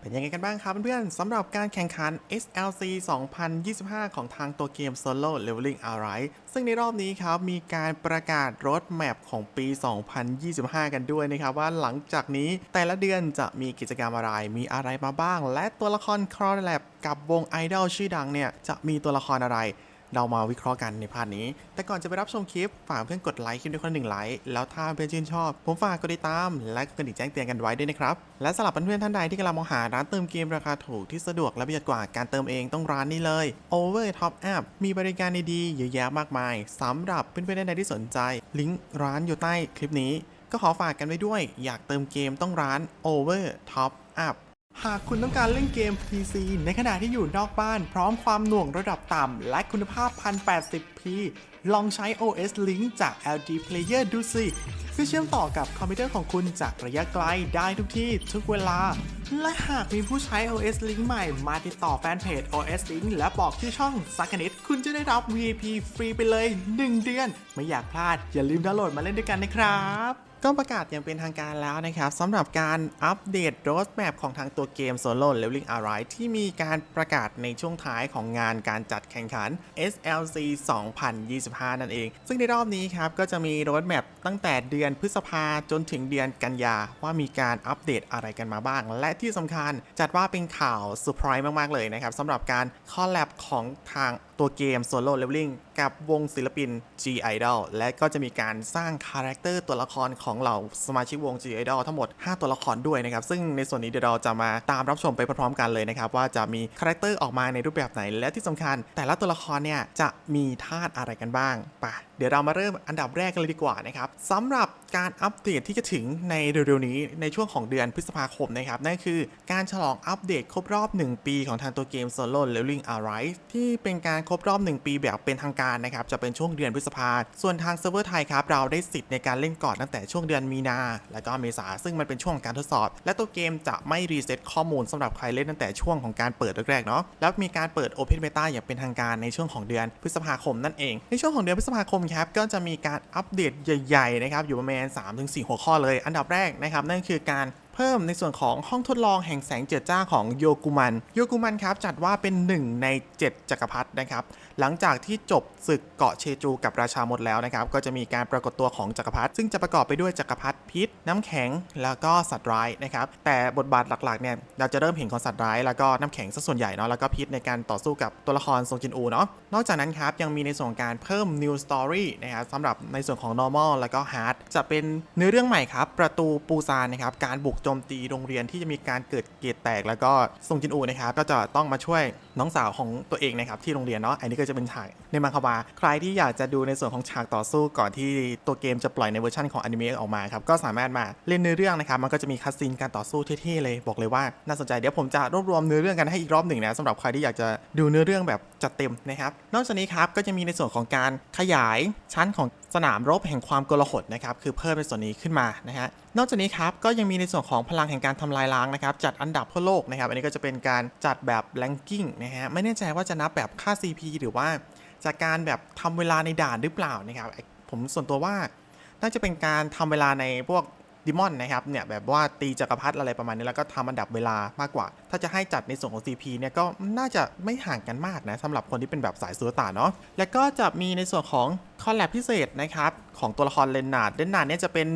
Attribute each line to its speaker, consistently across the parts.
Speaker 1: เป็นยังไงกันบ้างครับเพื่อนๆสำหรับการแข่งขัน SLC 2025 ของทางตัวเกม Solo Leveling Alright ซึ่งในรอบนี้ครับ มีการประกาศรถแมพของปี 2025 กันด้วยนะครับ ว่าหลังจากนี้แต่ละเดือนจะมีกิจกรรมอะไรมีอะไรมาบ้าง และตัวละครครอ l แลบกับวงไอดอลชื่อดังเนี่ย จะมีตัวละครอะไร เรามาวิเคราะห์กันในพาร์ทนี้ แต่ก่อนจะไปรับชมคลิป ฝากเพื่อนกดไลค์คลิปด้วยคนหนึ่งไลค์ แล้วถ้าเพื่อนชื่นชอบ ผมฝากกดติดตาม และกดกระดิ่งแจ้งเตือนกันไว้ด้วยนะครับ และสำหรับเพื่อนๆท่านใดที่กำลังมองหาร้านเติมเกมราคาถูกที่สะดวกและประหยัดกว่าการเติมเองต้องร้านนี้เลย Over Top App มีบริการดีๆเยอะแยะมากมายสำหรับเพื่อนๆท่านใดที่สนใจ ลิงก์ร้านอยู่ใต้คลิปนี้ ก็ขอฝากกันไว้ด้วย อยากเติมเกมต้องร้าน Over Top Up หากคุณต้องการเล่นเกม PC ในขณะที่อยู่นอกบ้าน พร้อมความหน่วงระดับต่ำ และคุณภาพ 1080p ลองใช้ OS Link จาก LG Player ดูสิเพื่อเชื่อมต่อกับคอมพิวเตอร์ของคุณจากระยะไกลได้ทุกที่ทุกเวลา และหากมีผู้ใช้ OS Link ใหม่มาติดต่อแฟนเพจ OS Link และบอกชื่อช่องสักนิด คุณจะได้รับ VIP ฟรีไปเลย 1 เดือน ไม่อยากพลาดอย่าลืมดาวน์โหลดมาเล่นด้วยกันนะครับ ก็ประกาศอย่างเป็นทางการแล้วนะครับสำหรับการอัปเดตโรดแมพของทางตัวเกม Solo Leveling Alright ที่มีการประกาศในช่วงท้ายของงานการจัดแข่งขัน SLC 2025 นั่นเอง ซึ่งในรอบนี้ครับ ก็จะมีโรดแมพตั้งแต่เดือนพฤษภาจนถึงเดือนกันยา ว่ามีการอัปเดตอะไรกันมาบ้าง และที่สำคัญจัดว่าเป็นข่าวเซอร์ไพรส์มาก ๆ เลยนะครับสำหรับการคอลแลบของทาง ตัวเกม Solo Leveling กับวงศิลปิน G Idol และก็จะมีการสร้างคาแรคเตอร์ตัวละครของเหล่าสมาชิกวง G Idol ทั้งหมด 5 ตัวละครด้วยนะครับ ซึ่งในส่วนนี้เดี๋ยวเราจะมาตามรับชมไปพร้อมๆกันเลยนะครับ ว่าจะมีคาแรคเตอร์ออกมาในรูปแบบไหน และที่สำคัญ แต่ละตัวละครเนี่ยจะมีธาตุอะไรกันบ้างไปะเดี๋ยวเรามาเริ่มอันดับแรกกันเลยดีกว่านะครับสำหรับ การอัปเดตที่จะถึงในเร็วๆนี้ในช่วงของเดือนพฤษภาคมนะครับ นั่นคือการฉลองอัปเดตครบรอบ 1 ปีของทางตัวเกม Solo Leveling Alright ที่เป็นการครบรอบ 1 ปีแบบเป็นทางการนะครับ จะเป็นช่วงเดือนพฤษภา ส่วนทางเซิร์ฟเวอร์ไทยครับ เราได้สิทธิ์ในการเล่นก่อนตั้งแต่ช่วงเดือนมีนา และก็เมษาซึ่งมันเป็นช่วงของการทดสอบ และตัวเกมจะไม่รีเซ็ตข้อมูลสำหรับใครเล่นตั้งแต่ช่วงของการเปิดแรกๆเนาะแล้วมีการเปิด Open Beta อย่างเป็นทางการในช่วงของเดือนพฤษภาคมนั่นเองในช่วงของเดือนพฤษภาคมครับก็จะมีการอัปเดตใหญ่ๆนะครับอยู่ประมาณ3-4 หัวข้อเลย อันดับแรกนะครับนั่นคือการเพิ่มในส่วนของห้องทดลองแห่งแสงเจิดจ้าของโยกุมัน โยกุมันครับจัดว่าเป็นหนึ่งใน 7 จักรพรรดินะครับ หลังจากที่จบศึกเกาะเชจูกับราชามดแล้วนะครับ ก็จะมีการปรากฏตัวของจักรพรรดิซึ่งจะประกอบไปด้วยจักรพรรดิพิษ น้ำแข็งแล้วก็สัตว์ร้ายนะครับ แต่บทบาทหลักๆเนี่ยเราจะเริ่มเห็นของสัตว์ร้ายแล้วก็น้ำแข็งซะส่วนใหญ่เนาะแล้วก็พิษในการต่อสู้กับตัวละครทรงจินอูเนาะนอกจากนั้นครับยังมีในส่วนของการเพิ่ม new story นะครับสำหรับในส่วนของ normal แล้วก็ hard จะเป็นเนื้อเรื่องใหม่ครับประตูปูซานนะครับการบุกโจมตีโรงเรียนที่จะมีการเกิดเกตแตก แล้วก็ทรงจินอูนะครับก็จะต้องมาช่วยน้องสาวของตัวเองนะครับที่โรงเรียนเนาะอันนี้ก็จะเป็นฉากในมังควาใครที่อยากจะดูในส่วนของฉากต่อสู้ก่อนที่ตัวเกมจะปล่อยในเวอร์ชันของอนิเมะออกมาครับก็สามารถมาเล่นเนื้อเรื่องนะครับมันก็จะมีคัสซีนการต่อสู้เท่ๆเลยบอกเลยว่าน่าสนใจเดี๋ยวผมจะรวบรวมเนื้อเรื่องกันให้อีกรอบหนึ่งนะสำหรับใครที่อยากจะดูเนื้อเรื่องแบบจัดเต็มนะครับนอกจากนี้ครับก็จะมีในส่วนของการขยายชั้นของสนามรบแห่งความโกลาหลนะครับคือเพิ่มในส่วนนี้ขึ้นมานะฮะนอกจากนี้ครับก็ยังมีในส่วนของพลังแห่งการทำลายล้างนะครับจัดอันดับทั่วโลกนะครับอันนี้ก็จะเป็นการจัดแบบแรงกิ้งนะฮะไม่แน่ใจว่าจะนับแบบค่า CP หรือว่าจากการแบบทำเวลาในด่านหรือเปล่านะครับผมส่วนตัวว่าน่าจะเป็นการทำเวลาในพวกดิมอนนะครับเนี่ยแบบว่าตีจักรพรรดิอะไรประมาณนี้แล้วก็ทำอันดับเวลามากกว่า ถ้าจะให้จัดในส่วนของ CP เนี่ยก็น่าจะไม่ห่างกันมากนะสำหรับคนที่เป็นแบบสายสุลต่าเนาะแล้วก็จะมีในส่วนของคอลแลบพิเศษนะครับของตัวละครเลนนาร์ดเลนนาร์ดเนี่ยจะเป็น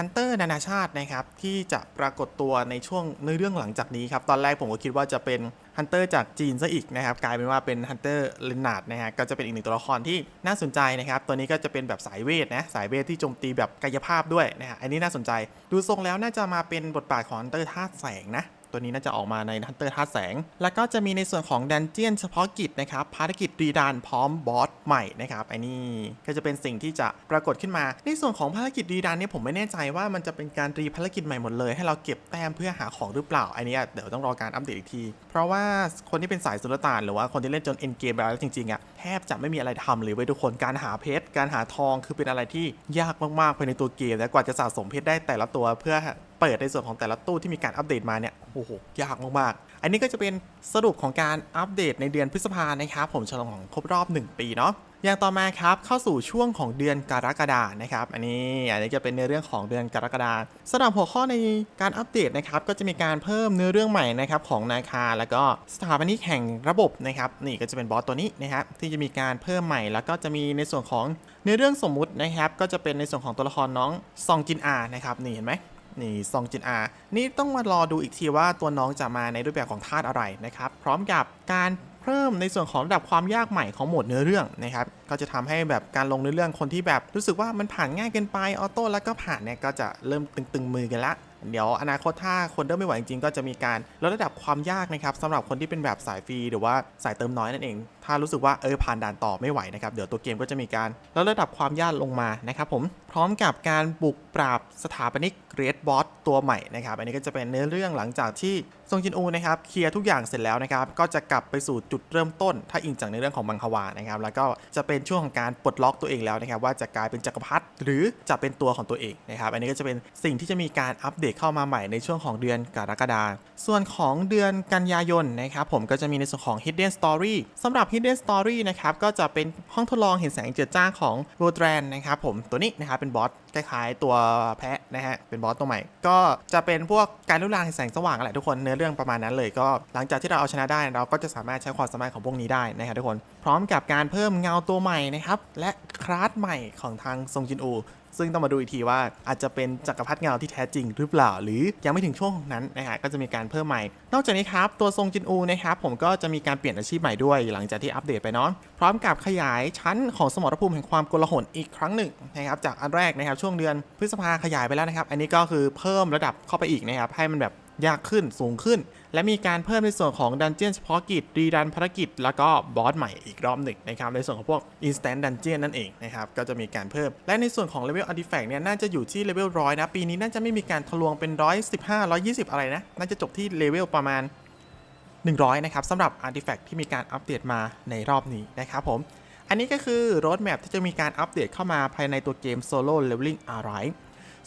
Speaker 1: ฮันเตอร์นานาชาตินะครับที่จะปรากฏตัวในช่วงในเรื่องหลังจากนี้ครับ ตอนแรกผมก็คิดว่าจะเป็นฮันเตอร์จากจีนซะอีกนะครับ กลายเป็นว่าเป็นฮันเตอร์เลนนาร์ดนะฮะก็จะเป็นอีกหนึ่งตัวละครที่น่าสนใจนะครับ ตัวนี้ก็จะเป็นแบบสายเวทนะสายเวทที่โจมตีแบบกายภาพด้วยนะฮะอันนี้น่าสนใจ ดูทรงแล้วน่าจะมาเป็นบทบาทของฮันเตอร์ธาตุแสงนะ ตัวนี้น่าจะออกมาในฮันเตอร์ธาแสง แล้วก็จะมีในส่วนของดันเจียนเฉพาะกิจนะครับ ภารกิจรีดานพร้อมบอสใหม่นะครับไอ้นี่ก็จะเป็นสิ่งที่จะปรากฏขึ้นมา ในส่วนของภารกิจรีดานเนี่ยผมไม่แน่ใจว่ามันจะเป็นการรีภารกิจใหม่หมดเลย ให้เราเก็บแต้มเพื่อหาของหรือเปล่าอันนี้เดี๋ยวต้องรอการอัปเดตอีกที เพราะว่าคนที่เป็นสายสุลต่านหรือว่าคนที่เล่นจนเอ็นเกมไปแล้วจริงๆอะแทบจะไม่มีอะไรทำเลยเว้ยทุกคนการหาเพชรการหาทองคือเป็นอะไรที่ยากมากๆภายในตัวเกมและกว่าจะสะสมเพชรได้แต่ละตัวเพื่อ เปิดในส่วนของแต่ละตู้ที่มีการอัปเดตมาเนี่ยโอ้โหยากมากๆ อันนี้ก็จะเป็นสรุปของการอัปเดตในเดือนพฤษภานะครับผมฉลองของครบรอบ 1 ปีเนาะอย่างต่อมาครับเข้าสู่ช่วงของเดือนกรกฎานะครับ อันนี้อันนี้จะเป็นในเรื่องของเดือนกรกฎาสำหรับหัวข้อในการอัปเดตนะครับก็จะมีการเพิ่มเนื้อเรื่องใหม่นะครับของนาคา แล้วก็สถาปนิกแห่งระบบนะครับนี่ก็จะเป็นบอสตัวนี้นะครับที่จะมีการเพิ่มใหม่แล้วก็จะมีในส่วนของเนื้อเรื่องสมมุตินะครับ ก็จะเป็นในส่วนของตัวละครน้องซองจินอานะครับนี่เห็นไหม นี่ซองจินอา นี่ต้องมารอดูอีกทีว่าตัวน้องจะมาในรูปแบบของธาตุอะไรนะครับ พร้อมกับการเพิ่มในส่วนของระดับความยากใหม่ของโหมดเนื้อเรื่องนะครับ ก็จะทำให้แบบการลงเนื้อเรื่องคนที่แบบรู้สึกว่ามันผ่านง่ายเกินไปออโต้แล้วก็ผ่านเนี่ยก็จะเริ่มตึงๆมือกันละเดี๋ยวอนาคตถ้าคนเริ่มไม่ไหวจริงๆก็จะมีการลดระดับความยากนะครับสำหรับคนที่เป็นแบบสายฟรีหรือว่าสายเติมน้อยนั่นเอง ถ้ารู้สึกว่าเออผ่านด่านต่อไม่ไหวนะครับ เดี๋ยวตัวเกมก็จะมีการลดระดับความยากลงมานะครับผมพร้อมกับการบุกปราบสถาปนิกเรดบอสตัวใหม่นะครับ อันนี้ก็จะเป็นเนื้อเรื่องหลังจากที่ซงจินอูนะครับเคลียร์ทุกอย่างเสร็จแล้วนะครับ ก็จะกลับไปสู่จุดเริ่มต้น ถ้าอิงจากในเรื่องของมังควานะครับ แล้วก็จะเป็นช่วงของการปลดล็อกตัวเองแล้วนะครับ ว่าจะกลายเป็นจักรพรรดิหรือจะเป็นตัวของตัวเองนะครับ อันนี้ก็จะเป็นสิ่งที่จะมีการอัปเดตเข้ามาใหม่ในช่วงของเดือนกรกฎาคมส่วนของเดือนกันยายนนะครับผมก็จะมีในส่วนของ Hidden Story สำหรับ Hidden Story นะครับก็จะเป็นห้องทดลองเห็นแสงเจิดจ้าของโรแรนนะครับผมตัวนี้นะครับเป็นบอสคล้ายๆตัวแพะนะฮะเป็นบอสตัวใหม่ ก็จะเป็นพวกการลุกลามแห่งแสงสว่างแหละทุกคนเนื้อเรื่องประมาณนั้นเลยก็หลังจากที่เราเอาชนะได้เราก็จะสามารถใช้ความสามารถของพวกนี้ได้นะครับทุกคน พร้อมกับการเพิ่มเงาตัวใหม่นะครับและคลาสใหม่ของทางซงจินอู ซึ่งต้องมาดูอีกทีว่าอาจจะเป็นจักรพรรดิเงาที่แท้จริงหรือเปล่า หรือยังไม่ถึงช่วงนั้นนะฮะก็จะมีการเพิ่มใหม่ นอกจากนี้ครับ ตัวทรงจินอูนะครับผมก็จะมีการเปลี่ยนอาชีพใหม่ด้วย หลังจากที่อัปเดตไปเนาะพร้อมกับขยายชั้นของสมรภูมิแห่งความโกลาหลอีกครั้งหนึ่งนะครับจากอันแรกนะครับช่วงเดือนพฤษภาขยายไปแล้วนะครับ อันนี้ก็คือเพิ่มระดับเข้าไปอีกนะครับให้มันแบบยากขึ้นสูงขึ้น และมีการเพิ่มในส่วนของดันเจียนเฉพาะกิจรีดันภารกิจ แล้วก็บอสใหม่อีกรอบหนึ่งนะครับในส่วนของพวก Instant Dungeon นั่นเองนะครับก็จะมีการเพิ่ม และในส่วนของเลเวล Artifact เนี่ยน่าจะอยู่ที่เลเวลร้อยนะ ปีนี้น่าจะไม่มีการทะลวงเป็น 115 120 อะไรนะ น่าจะจบที่เลเวลประมาณ 100 นะครับสำหรับ Artifact ที่มีการอัปเดตมาในรอบนี้นะครับผมอันนี้ก็คือโรดแมพที่จะมีการอัปเดตเข้ามาภายในตัวเกม Solo Leveling Arise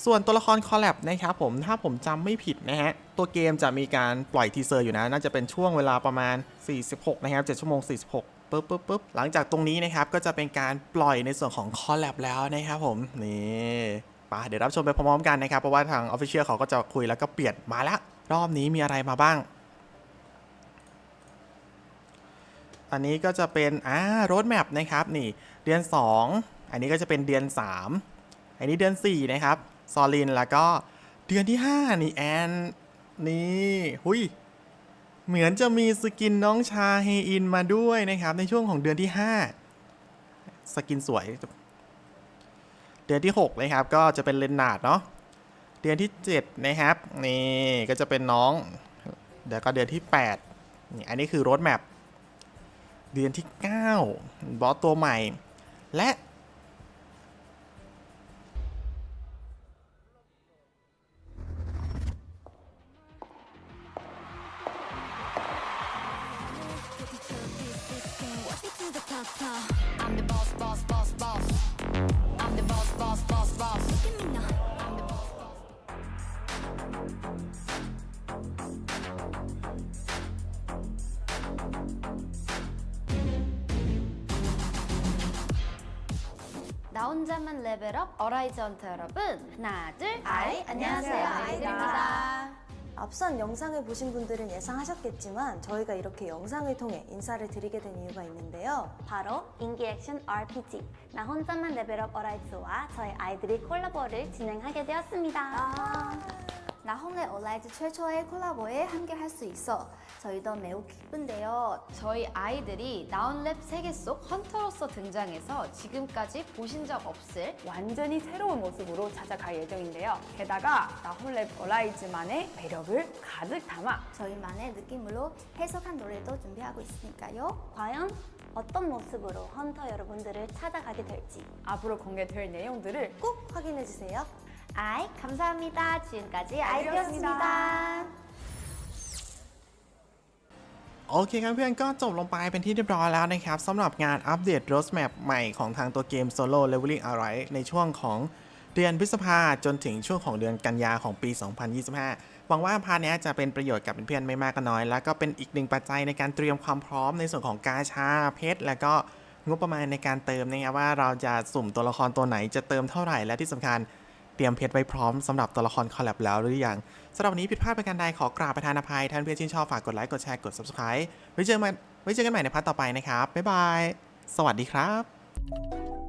Speaker 1: ส่วนตัวละครคอลแลบนะครับผมถ้าผมจำไม่ผิดนะฮะ ตัวเกมจะมีการปล่อยทีเซอร์อยู่นะ น่าจะเป็นช่วงเวลาประมาณ 46 นะครับ 7 ชั่วโมง 46ปึ๊บปึ๊บปึ๊บหลังจากตรงนี้นะครับ ก็จะเป็นการปล่อยในส่วนของคอลแลบแล้วนะครับผม นี่ไปเดี๋ยวรับชมไปพร้อมๆกันนะครับ เพราะว่าทาง Official เขาก็จะคุยแล้วก็เปลี่ยนมาล้วรอบนี้มีอะไรมาบ้าง อันนี้ก็จะเป็นอ่าโรดแมพนะครับ นี่ เดือน 2 อันนี้ก็จะเป็นเดือน 3 อันนี้เดือน 4 นะครับ ซอลิน แล้วก็เดือนที่ 5 นี่แอน นี่หุยเหมือนจะมีสกินน้องชาเฮอินมาด้วยนะครับ ในช่วงของเดือนที่ 5 สกินสวย เดือนที่ 6 นะครับ ก็จะเป็นเลนนาดเนาะเดือนที่ 7 นะครับ นี่ก็จะเป็นน้อง เดี๋ยวก็เดือนที่8นี่อันนี้คือโรดแมพเดือนที่ 9 บอสตัวใหม่ และ
Speaker 2: I'm the boss, boss, boss, boss. I'm the boss, boss, boss, boss. Look at me now. I'm the boss, boss.
Speaker 3: 나 혼자만 레벨업 어라이즈 헌터 여러분 하나 둘 아이
Speaker 4: 안녕하세요,
Speaker 3: 아이들입니다
Speaker 4: 앞선 영상을 보신 분들은 예상하셨겠지만 저희가 이렇게 영상을 통해 인사를 드리게 된 이유가 있는데요.
Speaker 3: 바로 인기 액션 RPG 나 혼자만 레벨업 어라이즈와 저희 아이들이 콜라보를 진행하게 되었습니다
Speaker 5: 나홈의 얼라이즈 최초의 콜라보에 함께 할 수 있어 저희도 매우 기쁜데요.
Speaker 6: 저희 아이들이 나온랩 세계 속 헌터로서 등장해서 지금까지 보신 적 없을
Speaker 7: 완전히 새로운 모습으로 찾아갈 예정인데요. 게다가 나홀랩 어라이즈만의 매력을 가득 담아
Speaker 5: 저희만의 느낌으로 해석한 노래도 준비하고 있으니까요.
Speaker 3: 과연 어떤 모습으로 헌터 여러분들을 찾아가게 될지
Speaker 7: 앞으로 공개될 내용들을
Speaker 4: 꼭 확인해주세요.
Speaker 5: 아이 감사합니다. 지금까지 아이들이었습니다.
Speaker 1: โอเคครับเพื่อนก็จบลงไปเป็นที่เรียบร้อยแล้วนะครับสำหรับงานอัปเดต Roadmap ใหม่ของทางตัวเกม Solo Leveling Arise ในช่วงของเดือนพฤษภาจนถึงช่วงของเดือนกันยาของปี 2025 หวังว่าพาร์ทเนี้ยจะเป็นประโยชน์กับเพื่อนๆไม่มากก็น้อย แล้วก็เป็นอีกหนึ่งปัจจัยในการเตรียมความพร้อมในส่วนของกาชาเพชร แล้วก็ งบประมาณในการเติมนะครับว่าเราจะสุ่มตัวละครตัวไหนจะเติมเท่าไหร่และที่สำคัญเ ตรียมเพชรไว้พร้อมสำหรับตัวละครคอลแลบแล้วหรือยังสำหรับวันนี้ผิดพลาดประการใดขอกราบประทานอภัยท่านเพื่อนชื่นชอบฝากกดไลค์กดแชร์กด subscribe ไว้เจอกันไว้เจอกันใหม่ในพาร์ทต่อไปนะครับบ๊ายบาย สวัสดีครับ